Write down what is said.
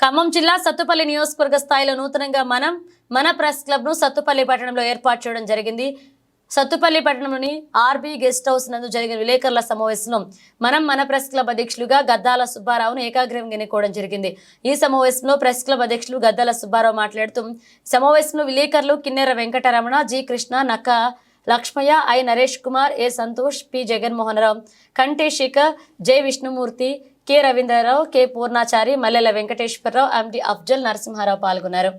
ఖమ్మం జిల్లా సత్తుపల్లి నియోజకవర్గ స్థాయిలో నూతనంగా మనం మన ప్రెస్ క్లబ్ను సత్తుపల్లి పట్టణంలో ఏర్పాటు చేయడం జరిగింది. సత్తుపల్లి పట్టణంలోని ఆర్బీ గెస్ట్ హౌస్ నందు జరిగిన విలేకరుల సమావేశంలో మనం మన ప్రెస్ క్లబ్ అధ్యక్షులుగా గద్దాల సుబ్బారావును ఏకాగ్రహంగా ఎన్నుకోవడం జరిగింది. ఈ సమావేశంలో ప్రెస్ క్లబ్ అధ్యక్షులు గద్దాల సుబ్బారావు మాట్లాడుతూ సమావేశంలో విలేకరులు కిన్నెర Venkataramana G Krishna Nakka Lakshmaiah I Naresh Kumar A Santosh P Jaganmohan Rao కంటే Shekhar J Vishnumurthy K Ravindrarao K Purnachari Mallela Venkateswararao MD Afzal Narasimharao పాల్గొన్నారు.